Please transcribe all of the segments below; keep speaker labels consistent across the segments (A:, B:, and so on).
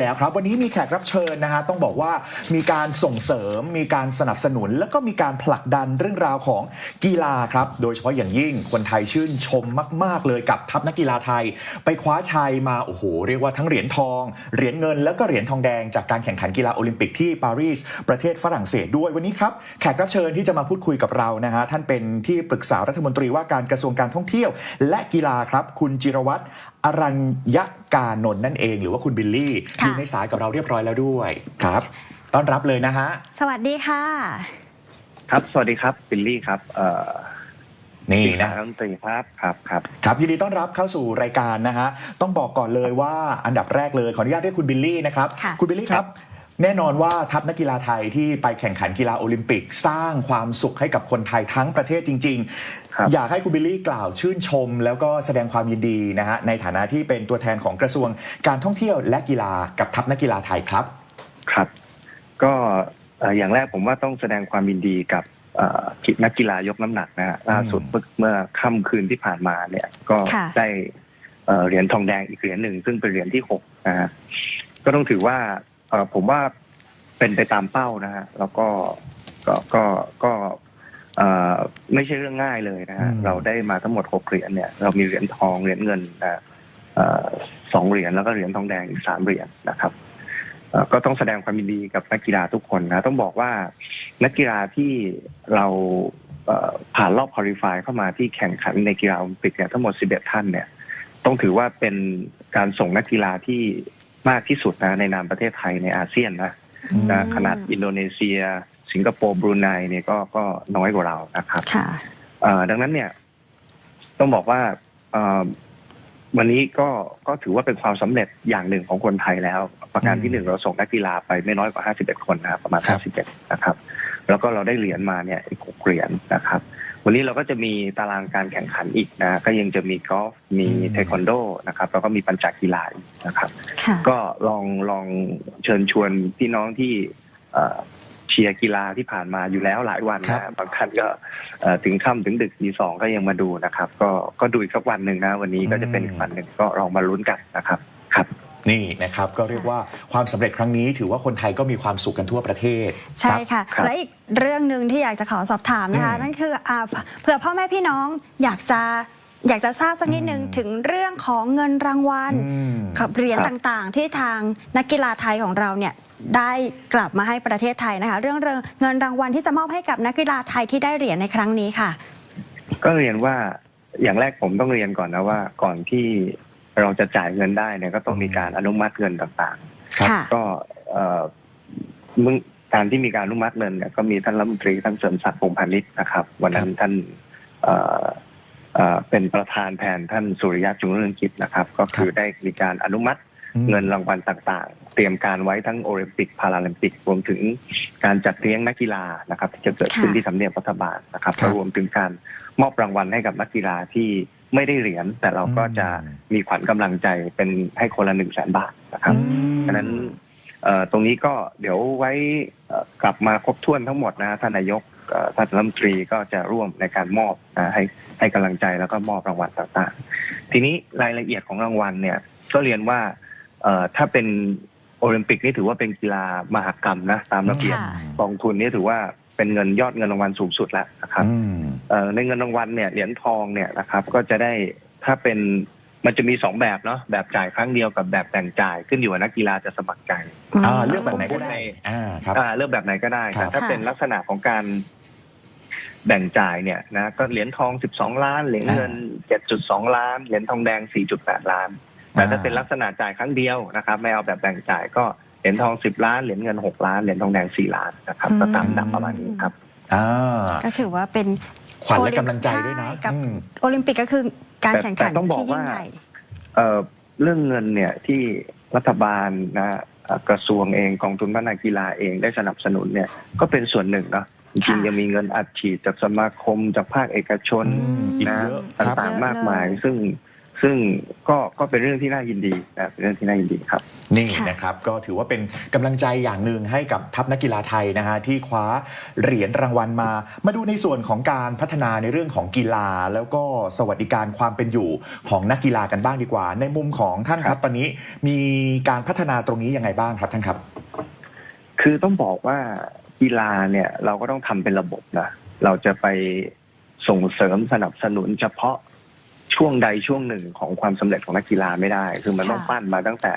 A: แล้วครับวันนี้มีแขกรับเชิญนะฮะต้องบอกว่ามีการส่งเสริมมีการสนับสนุน แล้วก็มีการผลักดันเรื่องราวของกีฬาครับ โดยเฉพาะอย่างยิ่งคนไทยชื่นชมมาก ๆ เลยกับทัพนักกีฬาไทย ไปคว้าชัยมาโอ้โหเรียกว่าทั้งเหรียญทองเหรียญเงิน แล้วก็เหรียญทองแดงจากการแข่งขันกีฬาโอลิมปิกที่ปารีสประเทศฝรั่งเศสด้วยวันนี้ครับแขกรับเชิญที่จะมาพูดคุยกับเรานะฮะท่านเป็นที่ปรึกษารัฐมนตรีว่าการกระทรวงการท่องเที่ยว และกีฬาครับ คุณจิรวัตร อรัญญกานนท์นั่นเอง หรือว่าคุณบิลลี่
B: ค่ะ
A: อยู่ในสายกับเราเรียบร้อยแล้วด้วยครับ ต้อนรับเลยนะฮะ
B: สวัสดีค่ะ
C: ครับ สวัสดีครับบิลลี่ครับ เอ่อ
A: นี่
C: ที่
A: นะ
C: รัฐมนตรีครับครับครับ
A: ครับยินดีต้อนรับเข้าสู่รายการนะฮะต้องบอกก่อนเลยว่าอันดับแรกเลยขออนุญาตเรียกคุณบิลลี่นะครับ
B: ค่ะ
A: คุณบิลลี่ครับ แน่นอนว่าทัพนักกีฬาไทยที่ไปแข่งขันกีฬาโอลิมปิก สร้างความสุขให้กับคนไทยทั้งประเทศจริง
C: ครับ
A: ๆอยากให้คุณบิลลี่กล่าวชื่นชม แล้วก็แสดงความยินดีนะฮะในฐานะที่เป็นตัวแทนของกระทรวงการท่องเที่ยวและกีฬากับทัพนักกีฬาไทยครับ
C: ครับ ก็เอ่ออย่างแรกผมว่าต้องแสดงความยินดีกับเอ่อนักกีฬายกน้ำหนักนะฮะล่าสุดเมื่อเมื่อค่ำคืนที่ผ่านมาเนี่ย ก็
B: ค่ะ
C: ได้เอ่อเหรียญทองแดงอีกเหรียญหนึ่งซึ่งเป็นเหรียญที่หกนะฮะก็ต้องถือว่าเอ่อ ผมว่าเป็นไปตามเป้านะฮะแล้วก็ก็ก็ก็เอ่อไม่ใช่เรื่องง่ายเลยนะฮะ
A: อืม
C: เราได้มาทั้งหมดหกเหรียญเนี่ย เรามีเหรียญทองเหรียญเงินนะฮะเอ่อสองเหรียญแล้วก็เหรียญทองแดงอีกสามเหรียญนะครับเอ่อก็ต้องแสดงความยินดีกับนักกีฬาทุกคนนะต้องบอกว่านักกีฬาที่เราเอ่อผ่านรอบคอลิฟายเข้ามาที่แข่งขันในกีฬาโอลิมปิกเนี่ยทั้งหมด 11 ท่านเนี่ย ต้องถือว่าเป็นการส่งนักกีฬาที่ มากที่สุดนะในนามประเทศไทยในอาเซียนนะ
A: อืม
C: นะขนาดอินโดนีเซีย สิงคโปร์บรูไนเนี่ยก็ก็น้อยกว่าเรานะครับ
B: ค่ะ
C: เอ่อดังนั้นเนี่ย ต้องบอกว่าเอ่อวันนี้ก็ก็ถือว่าเป็นความสำเร็จอย่างหนึ่งของคนไทยแล้ว ประการที่หนึ่งเราส่งนักกีฬาไปไม่น้อยกว่า 51 คนนะครับประมาณ
A: ครับ
C: 51 นะครับ แล้วก็เราได้เหรียญมาเนี่ยอีกหกเหรียญนะครับ วันนี้เราก็จะมีตารางการแข่งขันอีกนะ ก็ยังจะมีกอล์ฟมีเทควันโดนะครับ แล้วก็มีปัญจกีฬาอีกนะครับ
B: ค่ะ
C: ก็ลองลองเชิญชวนพี่น้องที่เอ่อเชียร์กีฬาที่ผ่านมาอยู่แล้วหลายวัน
A: ครั
C: นะ
A: บ
C: บางท่านก็เอ่อถึงค่ำถึงดึกตีสองก็ยังมาดูนะครับ ก็ก็ดูอีกสักวันหนึ่งนะ วันนี้ก็จะเป็นอีกวันหนึ่งก็ลองมาลุ้นกันนะครับ ครับ
A: นี่นะครับก็เรียกว่าความสำเร็จครั้งนี้ ถือว่าคนไทยก็มีความสุขกันทั่วประเทศ
B: ใช่ค่ะ
C: ครับ
B: และอีกเรื่องหนึ่งที่อยากจะขอสอบถามนะคะ
A: อืม
B: นั่นคืออ่าเผื่อพ่อแม่พี่น้องอยากจะอยากจะทราบสักนิดนึง
A: อืม
B: ถึงเรื่องของเงินรางวัล
A: อืม
B: กับเหรียญ
C: ครับ
B: ต่างๆ ที่ทางนักกีฬาไทยของเราเนี่ยได้กลับมาให้ประเทศไทยนะคะ เรื่องเรื่องเงินรางวัลที่จะมอบให้กับนักกีฬาไทยที่ได้เหรียญในครั้งนี้ค่ะ
C: ก็เรียนว่าอย่างแรกผมต้องเรียนก่อนนะว่า ก่อนที่ เราจะจ่ายเงินได้เนี่ยก็ต้องมีการอนุมัติเงินต่าง
A: ครับ
B: ค่ะ
C: ๆก็เอ่อมึงการที่มีการอนุมัติเงินเนี่ยก็มีท่านรัฐมนตรีท่านเสริมศักดิ์พงษ์พาณิชย์นะครับ วันนั้นท่านเอ่อเอ่อเป็นประธานแทนท่านสุริยะจุงเรืองกิจนะครับ ก็คือได้มีการอนุมัติ
A: อืม
C: เงินรางวัลต่างๆ เตรียมการไว้ทั้งโอลิมปิกพาราลิมปิกรวมถึงการจัดเลี้ยงนักกีฬานะครับที่จะเกิดขึ้น
B: ค่ะ
C: ที่ทำเนียบรัฐบาลนะครับ
A: ครับ
C: รวมถึงการมอบรางวัลให้กับนักกีฬาที่ ไม่ได้เหรียญแต่เราก็จะมีขวัญกำลังใจเป็นให้คนละหนึ่งแสนบาทนะครับ
A: อืม
C: ฉะนั้นเอ่อตรงนี้ก็เดี๋ยวไว้เอ่อกลับมาครบถ้วนทั้งหมดนะท่านนายกเอ่อท่านรัฐมนตรีก็จะร่วมในการมอบนะให้ให้กำลังใจแล้วก็มอบรางวัลต่างๆ ทีนี้รายละเอียดของรางวัลเนี่ยก็เรียนว่าเอ่อถ้าเป็นโอลิมปิกนี่ถือว่าเป็นกีฬามหกรรมนะตามระเบียบ
B: ค่ะ
C: กองทุนนี่ถือว่าเป็นเงินยอดเงินรางวัลสูงสุดแล้วนะครับ
A: อืม
C: เอ่อ ในเงินรางวัลเนี่ยเหรียญทองเนี่ยนะครับ ก็จะได้ถ้าเป็นมันจะมีสองแบบเนาะแบบจ่ายครั้งเดียวกับแบบแบ่งจ่ายขึ้นอยู่กับนักกีฬาจะสมัครใจ
A: อ่าเลือกแบบไหนก็ได้อ่าครับ
C: อ่าเลือกแบบไหนก็ได้
A: ครั
C: แต่
A: บ
C: ถ้าเป็นลักษณะของการแบ่งจ่ายเนี่ยนะก็เหรียญทอง 12 ล้าน เหรียญเงิน 7.2 ล้าน เหรียญทองแดง 4.8 ล้าน แต่ถ้าเป็นลักษณะจ่ายครั้งเดียวนะครับ ไม่เอาแบบแบ่งจ่ายก็เหรียญทอง 10 ล้าน เหรียญเงิน 6 ล้าน เหรียญทองแดง 4 ล้านนะครับก็ตามดับประมาณนี้ครับ
A: อ่า
B: ก็ถือว่าเป็น
A: ขวัญและกำลังใจด้วยนะ
B: ใช่กับ
A: อืม
B: โอลิมปิกก็คือการ
C: แต่
B: แข่งขัน
C: แต่ต้องบอก
B: ที่ยิ่ง
C: ว่า
B: ใหญ่
C: เอ่อเรื่องเงินเนี่ยที่รัฐบาลนะเอ่อกระทรวงเองกองทุนพัฒนากีฬาเองได้สนับสนุนเนี่ยก็เป็นส่วนหนึ่งเนาะจริง
B: ค่ะ
C: ๆยังมีเงินอัดฉีดจากสมาคมจากภาคเอกชน
A: อืมอีก
C: นะ
A: เยอะ
C: ต
A: ครับ่า
C: ง
B: เยอะ
C: ๆมากมาย
B: เลย
C: ซึ่ง ซึ่งก็ก็เป็นเรื่องที่น่ายินดีนะเป็นเรื่องที่น่ายินดีครับ
A: นี่
B: ค่ะ
A: นะครับก็ถือว่าเป็นกำลังใจอย่างหนึ่งให้กับทัพนักกีฬาไทยนะฮะที่คว้าเหรียญรางวัลมา มาดูในส่วนของการพัฒนาในเรื่องของกีฬา แล้วก็สวัสดิการความเป็นอยู่ของนักกีฬากันบ้างดีกว่า ในมุมของท่านครับตอนนี้มีการพัฒนาตรงนี้ยังไงบ้างครับท่านครับ
C: คือต้องบอกว่ากีฬาเนี่ยเราก็ต้องทำเป็นระบบนะเราจะไปส่งเสริมสนับสนุนเฉพาะ ช่วงใดช่วงหนึ่งของความสำเร็จของนักกีฬาไม่ได้ คือมันต้อง
B: ค่ะ
C: ปั้นมาตั้งแต่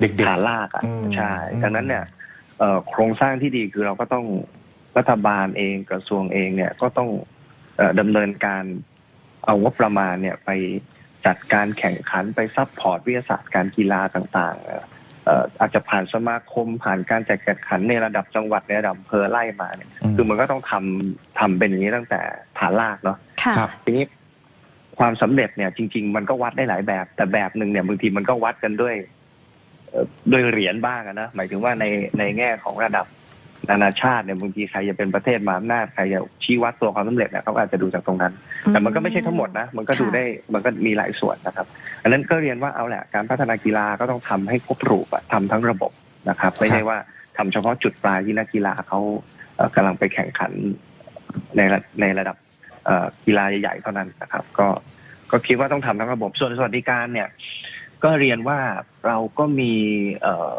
A: เด็ก
C: ฐานลากอะ
A: อืม
C: ใช่
A: อืม
C: ดังนั้นเนี่ยเอ่อโครงสร้างที่ดีคือเราก็ต้องรัฐบาลเองกระทรวงเองเนี่ยก็ต้องเอ่อดำเนินการเอางบประมาณเนี่ยไปจัดการแข่งขันไปซัพพอร์ตวิทยาศาสตร์การกีฬาต่างๆเอ่อเอ่ออาจจะผ่านสมาคมผ่านการจัดการแข่งขันในระดับจังหวัดในระดับอำเภอไล่มาเนี่ย
A: ม
C: คือมันก็ต้องทำทำเป็นอย่างนี้ตั้งแต่ฐานลากเนาะ
B: ค่ะ
A: ครับ
C: ทีนี้ ความสำเร็จเนี่ยจริง ๆ มันก็วัดได้หลายแบบ แต่แบบหนึ่งเนี่ยบางทีมันก็วัดกันด้วยเอ่อด้วยเหรียญบ้างอะนะหมายถึงว่าในในแง่ของระดับนานาชาติเนี่ยบางทีใครจะเป็นประเทศมหาอำนาจใครจะชี้วัดตัวความสำเร็จเนี่ยเขาก็อาจจะดูจากตรงนั้น แต่มันก็ไม่ใช่ทั้งหมดนะ มันก็ดู
B: ค่ะ
C: ได้มันก็มีหลายส่วนนะครับ อันนั้นก็เรียนว่าเอาแหละการพัฒนากีฬาก็ต้องทำให้ครบรูปอะทำทั้งระบบนะครับ ไม่ใช่ว่าทำเฉพาะจุดปลายที่นักกีฬาเขาเอ่อกำลังไปแข่งขันในระในระดับเอ่อ กีฬาใหญ่ๆเท่านั้นนะครับ ก็ก็คิดว่าต้องทำทั้งระบบส่วนสวัสดิการเนี่ย ก็เรียนว่าเราก็มีเอ่อ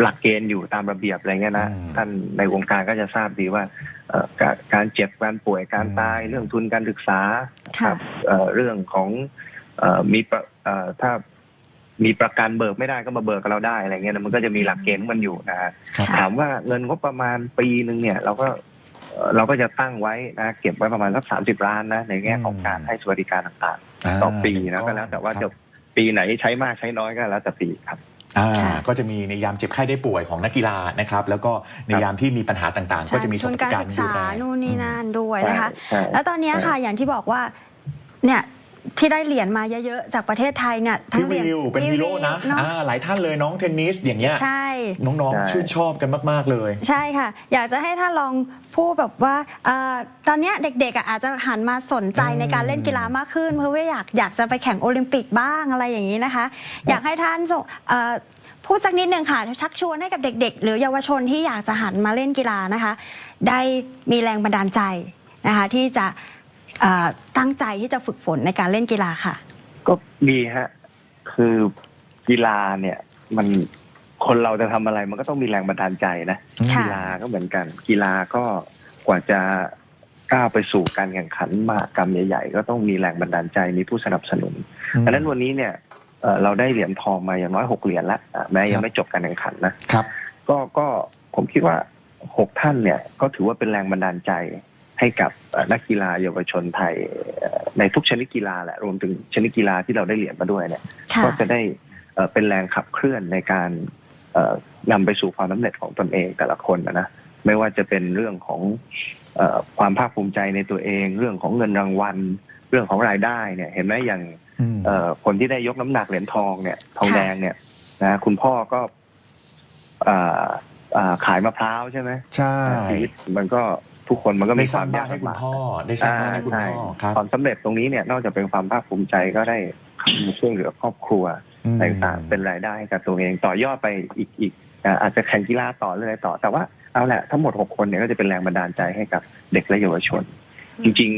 C: หลักเกณฑ์อยู่ตามระเบียบอะไรเงี้ยนะ
A: อืม
C: ท่านในวงการก็จะทราบดีว่าเอ่อการการเจ็บการป่วยการ
A: อืม
C: ตายเรื่องทุนการศึกษา
B: ค่ะ
C: ครับเอ่อเรื่องของเอ่อมีประเอ่อถ้ามีประกันเบิกไม่ได้ก็มาเบิกกับเราได้อะไรเงี้ยนะมันก็จะมีหลักเกณฑ์ของมันอยู่นะฮะ
A: ครับ
B: ค่ะ
C: ถามว่าเงินงบประมาณปีหนึ่งเนี่ย เราก็ เอ่อเราก็จะตั้งไว้นะเก็บไว้ประมาณสักสามสิบล้านนะในแง่ของการให้สวัสดิการต่างๆ ต่อปีนะก็แล้วแต่ว่าจะปีไหนใช้มากใช้น้อยก็แล้วแต่ปีครับ
A: อ่า
B: ค่ะ
A: ก็จะมีในยามเจ็บไข้ได้ป่วยของนักกีฬานะครับ แล้วก็ในยามที่มีปัญหาต่างๆ ก็จะมีส
B: ทุ
A: วันสดิ
B: การ
A: การ
B: ศึก
A: ดู
B: ษา
A: แล
B: นู่นนี่นั่นด้วยนะคะ
C: ใช่
B: แล้วตอนเนี้ยค่ะอย่างที่บอกว่าเนี่ย ที่ได้เหรียญมาเยอะๆ จากประเทศไทยเนี่ยทั้
A: พี่
B: งเหรียญ
A: วิวเป็น
B: พี่
A: ฮีโร่นะ
B: เนาะ
A: อ่าหลายท่านเลยน้องเทนนิสอย่างเงี้ย
B: ใช่
A: น้อง
C: ใช่
A: ๆ ชื่นชอบกันมาก ๆ เลย
B: ใช่ค่ะ อยากจะให้ท่านลองพูดแบบว่าเอ่อตอนเนี้ยเด็กๆอะอาจจะหันมาสนใจ
A: อืม
B: ในการเล่นกีฬามากขึ้น เพราะว่าอยากอยากจะไปแข่งโอลิมปิกบ้างอะไรอย่างนี้นะคะ อยากให้ท่านส่งเอ่อพูดสักนิดหนึ่งค่ะ ชักชวนให้กับเด็ก ๆ หรือเยาวชนที่อยากจะหันมาเล่นกีฬานะคะ ได้มีแรงบันดาลใจนะคะ ที่จะเอ่อตั้งใจที่จะฝึกฝนในการเล่นกีฬาค่ะ
C: ก็ดีฮะ คือกีฬาเนี่ย มันคนเราจะทำอะไรมันก็ต้องมีแรงบันดาลใจนะ
B: ค่ะ
C: กีฬาก็เหมือนกัน กีฬาก็กว่าจะก้าวไปสู่การแข่งขันมหากรรมใหญ่ ๆ ก็ต้องมีแรงบันดาลใจมีผู้สนับสนุนดังนั้นวันนี้เนี่ยเอ่อเราได้เหรียญทองมาอย่างน้อยหกเหรียญแล้วอะแม้ยังไม่จบการแข่งขันนะ
A: ครับ
C: ก็ก็ผมคิดว่าหกท่านเนี่ยก็ถือว่าเป็นแรงบันดาลใจ ให้กับเอ่อนักกีฬาเยาวชนไทยเอ่อในทุกชนิดกีฬาแหละรวมถึงชนิดกีฬาที่เราได้เหรียญมาด้วยเนี่ย
B: ค่ะ
C: ก็จะได้เอ่อเป็นแรงขับเคลื่อนในการเอ่อนำไปสู่ความสำเร็จของตนเองแต่ละคนนะนะไม่ว่าจะเป็นเรื่องของเอ่อความภาคภูมิใจในตัวเอง เรื่องของเงินรางวัล เรื่องของรายได้เนี่ย เห็นไหมอย่าง
A: อืม
C: เอ่อคนที่ได้ยกน้ำหนักเหรียญทองเนี่ยทอง
B: ค่ะ
C: แดงเนี่ยนะคุณพ่อก็เอ่อเอ่อขายมะพร้าวใช่ไหม
A: ใช่
C: ชีวิตมันก็ ทุกคนมันก็
A: ได้
C: มี
A: ส
C: ค
A: ร้าวา
C: งม
A: บ้ายา
C: นก
A: ให้คุณ
C: ลำบาก
A: พ่อได้สร้างบ้านให้คุณ
C: ใช่
A: พ่อครับ
C: ความสำเร็จตรงนี้เนี่ยนอกจากเป็นความภาคภูมิใจก็ได้เข้ามาช่วยเหลือครอบครัว
A: อืม
C: ต่างๆเป็นรายได้ให้กับตัวเองต่อยอดไปอีกอีกอ่าอาจจะแข่งกีฬาต่อเลยต่อ แต่ว่าเอาแหละทั้งหมดหกคนเนี่ยก็จะเป็นแรงบันดาลใจให้กับเด็กและเยาวชน จริง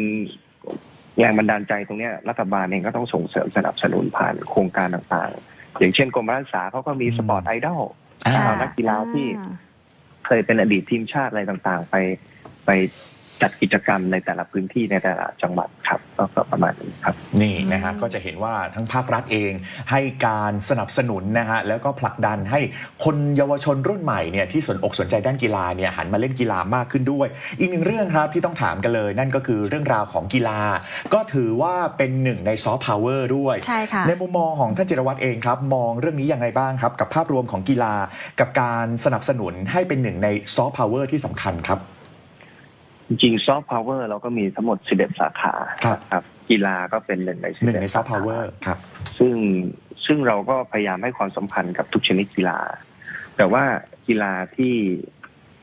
C: ๆ แรงบันดาลใจตรงเนี้ยรัฐบาลเองก็ต้องส่งเสริมสนับสนุนผ่านโครงการต่างๆ อย่างเช่นกรมการศึกษาเขาก็มี
A: อืม
C: สปอร์ตไอดอล
A: อ่า
C: เอานักกีฬาที่ เคยเป็นอดีตทีมชาติอะไรต่างๆ ไป ไปจัดกิจกรรมในแต่ละพื้นที่ในแต่ละจังหวัดครับก็ก็ประมาณนี้ครับ
A: นี่นะฮะ
B: อืม
A: ก็จะเห็นว่าทั้งภาครัฐเองให้การสนับสนุนนะฮะแล้วก็ผลักดันให้คนเยาวชนรุ่นใหม่เนี่ยที่สนอกสนใจด้านกีฬาเนี่ยหันมาเล่นกีฬามากขึ้นด้วย อีกหนึ่งเรื่องครับที่ต้องถามกันเลย นั่นก็คือเรื่องราวของกีฬา ก็ถือว่าเป็นหนึ่งในซอฟต์พาวเวอร์ด้วย
B: ใช่ค่ะ
A: ในมุมมองของท่านจิรวัตรเองครับมองเรื่องนี้ยังไงบ้างครับ กับภาพรวมของกีฬา กับการสนับสนุนให้เป็นหนึ่งในซอฟต์พาวเวอร์ที่สำคัญครับ
C: จริงๆซอฟต์พาวเวอร์เราก็มีทั้งหมด 11 สาขา
A: ครับ
C: ครับ กีฬาก็เป็นหนึ่งใน
A: หนึ่งใน
C: 11
A: ซอฟต์พาวเวอร์ครับ
C: ซึ่งซึ่งเราก็พยายามให้ความสำคัญกับทุกชนิดกีฬา แต่ว่ากีฬาที่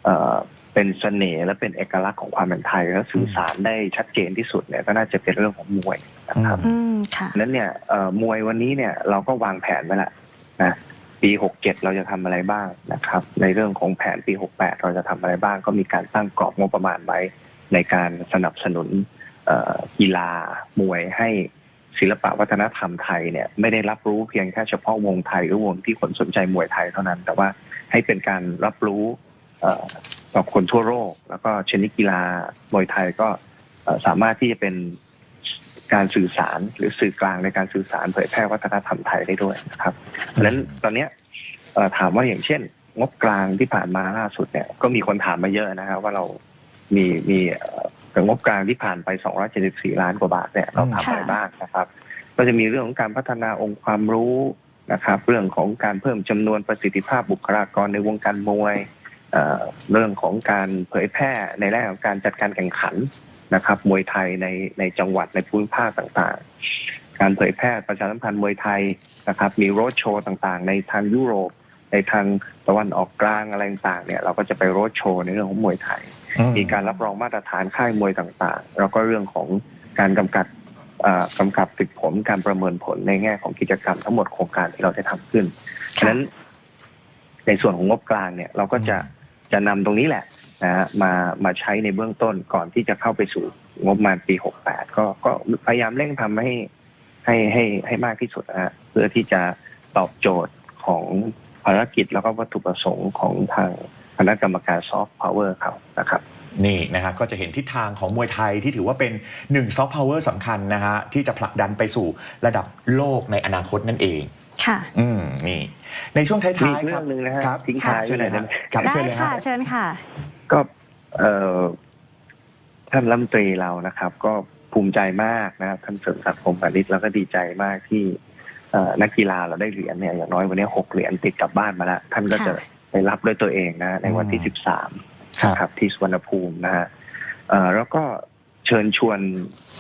C: เอ่อเป็นเสน่ห์และเป็นเอกลักษณ์ของความเป็นไทยและสื่อสารได้ชัดเจนที่สุดเนี่ยก็น่าจะเป็นเรื่องของมวยนะครับ
B: อืมค่ะ
C: นั้นเนี่ยเอ่อมวยวันนี้เนี่ยเราก็วางแผนไว้ละนะ ปีหกเจ็ดเราจะทำอะไรบ้างนะครับ ในเรื่องของแผนปีหกแปดเราจะทำอะไรบ้าง ก็มีการตั้งกรอบงบประมาณไว้ ในการสนับสนุนกีฬามวยให้ศิลปะวัฒนธรรมไทยเนี่ยไม่ได้รับรู้เพียงแค่เฉพาะวงไทยหรือวงที่คนสนใจมวยไทยเท่านั้น แต่ว่าให้เป็นการรับรู้ต่อคนทั่วโลกแล้วก็ชนิดกีฬามวยไทยก็สามารถที่จะเป็น การสื่อสารหรือสื่อกลางในการสื่อสารเผยแพร่วัฒนธรรมไทยได้ด้วยนะครับเพราะฉะนั้นตอนเนี้ยเอ่อถามว่าอย่างเช่น งบกลางที่ผ่านมาล่าสุดเนี่ยก็มีคนถามมาเยอะนะครับว่าเรามีมีเอ่อแต่งบกลางที่ผ่านไป 274 ล้านกว่าบาทเนี่ยเราทำอะไร
B: ค่ะ
C: บ้างนะครับ ก็จะมีเรื่องของการพัฒนาองค์ความรู้นะครับ เรื่องของการเพิ่มจำนวนประสิทธิภาพบุคลากรในวงการมวยเอ่อเรื่องของการเผยแพร่ในแง่ของการจัดการแข่งขัน นะครับมวยไทยในในจังหวัดในภูมิภาคต่างๆ การเผยแพร่ประชาสัมพันธ์มวยไทยนะครับ มีโรดโชว์ต่างๆ ในทางยุโรป ในทางตะวันออกกลางอะไรต่างๆเนี่ยเราก็จะไปโรดโชว์ในเรื่องของมวยไทย มีการรับรองมาตรฐานค่ายมวยต่างๆ แล้วก็เรื่องของการกำกับเอ่อกำกับติดผลการประเมินผลในแง่ของกิจกรรมทั้งหมดโครงการที่เราได้ทำขึ้นฉะนั้นในส่วนของงบกลางเนี่ยเราก็จะจะนำตรงนี้แหละ นะฮะมามาใช้ในเบื้องต้นก่อนที่จะเข้าไปสู่งบประมาณปี 68 ก็ก็พยายามเร่งทำให้ให้ให้ให้มากที่สุดนะฮะเพื่อที่จะตอบโจทย์ของภารกิจแล้วก็วัตถุประสงค์ของทางคณะกรรมการซอฟต์พาวเวอร์เขานะครับ
A: นี่นะฮะก็จะเห็นทิศทางของมวยไทยที่ถือว่าเป็นหนึ่งซอฟต์พาวเวอร์สำคัญนะฮะที่จะผลักดันไปสู่ระดับโลกในอนาคตนั่นเอง
B: ค่ะ
A: อืมนี่ ในช่วงท้าย
C: มีอีก
A: ๆค
C: เรื่
A: รั
C: อบงหนึ่งนะฮะ
A: ครับ
C: ทิ้งท้าย
A: เชิญเลย
C: ไว้หน่
A: ฮะ
C: อยได้ไหม
A: ครับ
B: ได้
A: เชิญเลย
B: ค่ะ
A: ฮะ
B: เชิญค่ะ
C: ก็เอ่อท่านรัฐมนตรีเรานะครับ ก็ภูมิใจมากนะครับท่านเสริมศักดิ์พรหมพานิชแล้วก็ดีใจมากที่เอ่อนักกีฬาเราได้เหรียญเนี่ยอย่างน้อยวันนี้หกเหรียญติดกลับบ้านมาแล้วท่านก็จะ
B: ค่ะ
C: ไปรับด้วยตัวเองนะในวันที่สิบสาม
A: ครับ
C: นะครับที่สวนภูมินะฮะเอ่อแล้วก็ เชิญชวน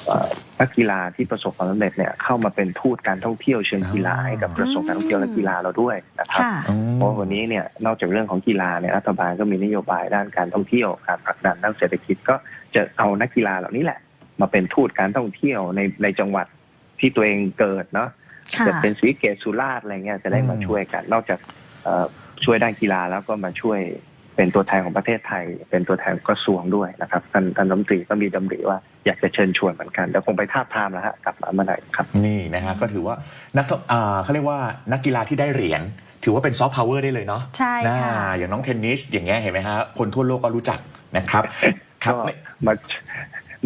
C: เอ่อนักกีฬาที่ประสบความสำเร็จเนี่ยเข้ามาเป็นทูตการท่องเที่ยวเชิงกีฬาให้กับกระทรวงการท่องเที่ยวและกีฬาเราด้วยนะครับ
B: ค่ะ
A: อืม
C: เพราะวันนี้เนี่ยนอกจากเรื่องของกีฬาเนี่ยรัฐบาลก็มีนโยบายด้านการท่องเที่ยวการผลักดันด้านเศรษฐกิจก็จะเอานักกีฬาเหล่านี้แหละ มาเป็นทูตการท่องเที่ยวในในจังหวัดที่ตัวเองเกิดเนาะ
B: ค่ะ
C: จะเป็นศรีสะเกตสุราษฎร์อะไรเงี้ยจะได้มา
A: อืม
C: ช่วยกัน นอกจากเอ่อช่วยด้านกีฬาแล้วก็มาช่วย เป็นตัวแทนของประเทศไทย เป็นตัวแทนกระทรวงด้วยนะครับท่านท่านรัฐมนตรีก็มีดำริว่าอยากจะเชิญชวนเหมือนกันเดี๋ยวคงไปทาบทามแล้วฮะกลับมาเมื่อไหร่ครับ
A: นี่นะฮะก็ถือว่านักท่องอ่าเขาเรียกว่านักกีฬาที่ได้เหรียญถือว่าเป็นซอฟต์พาวเวอร์ได้เลยเนาะ
B: ใช่ค่ะ
A: น่าอย่างน้องเทนนิสอย่างเงี้ยเห็นไหมฮะคนทั่วโลกก็รู้จักนะครับครับ
C: ก็มา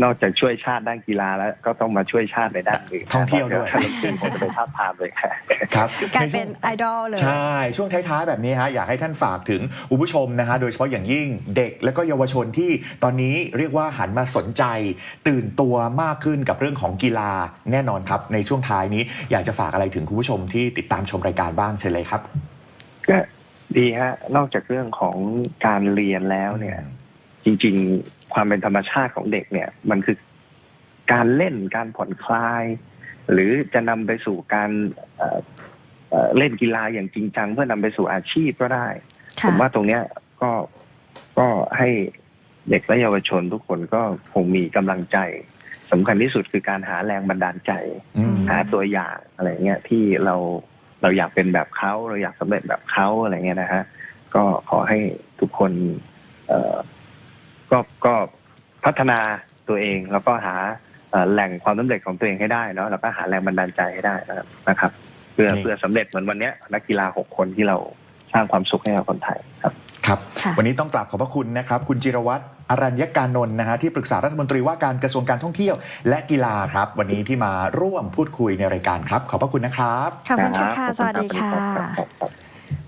C: นอกจากช่วยชาติด้านกีฬาแล้วก็ต้องมาช่วยชาติในด้านอื่น
A: ท่องเที่ยวด้วย
C: ท่านรัฐมนตรีผมจะไปท้าบทามเลยครับ
A: ครับ
B: กลาย
A: ในช่
B: เป็
A: วง
B: นไอดอลเลย
A: ใช่ ช่วงท้ายๆแบบนี้ฮะอยากให้ท่านฝากถึงคุณผู้ชมนะฮะโดยเฉพาะอย่างยิ่งเด็กและก็เยาวชนที่ตอนนี้เรียกว่าหันมาสนใจ ตื่นตัวมากขึ้นกับเรื่องของกีฬาแน่นอนครับในช่วงท้ายนี้อยากจะฝากอะไรถึงคุณผู้ชมที่ติดตามชมรายการบ้างเชิญเลยครับ
C: ก็ดีฮะ นอกจากเรื่องของการเรียนแล้วเนี่ย จริง ๆ ความเป็นธรรมชาติของเด็กเนี่ย มันคือการเล่นการผ่อนคลาย หรือจะนำไปสู่การเอ่อเอ่อเล่นกีฬาอย่างจริงจังเพื่อนำไปสู่อาชีพก็ได้ผ
B: ค่ะ
C: มว่าตรงเนี้ยก็ก็ให้เด็กและเยาวชนทุกคนก็คงมีกำลังใจสำคัญที่สุดคือการหาแรงบันดาลใจ
A: อืม
C: หาตัวอย่างอะไรเงี้ยที่เราเราอยากเป็นแบบเขาเราอยากสำเร็จแบบเขาอะไรเงี้ยนะฮะก็ขอให้ทุกคนเอ่อ ก็ก็พัฒนาตัวเองแล้วก็หาเอ่อแหล่งความสำเร็จของตัวเองให้ได้เนาะแล้วก็หาแรงบันดาลใจให้ได้นะครับนะครับเพื่อ
A: นี่
C: เพื่อสำเร็จเหมือนวันเนี้ยนักกีฬาหกคนที่เราสร้างความสุขให้กับคนไทยครับ
A: ครับ
B: ค่ะ
A: วันนี้ต้องกราบขอบพระคุณนะครับ คุณจิรวัตรอรัญญการนนท์นะฮะที่ปรึกษารัฐมนตรีว่าการกระทรวงการท่องเที่ยว และกีฬาครับ วันนี้ที่มาร่วมพูดคุยในรายการครับ ขอบพระคุณนะครับ
B: ขอบคุณ
C: รับ
B: ค่ะ
C: ขอบ
B: สวัสดี
C: รับ
B: ค่ะ
C: รับครับ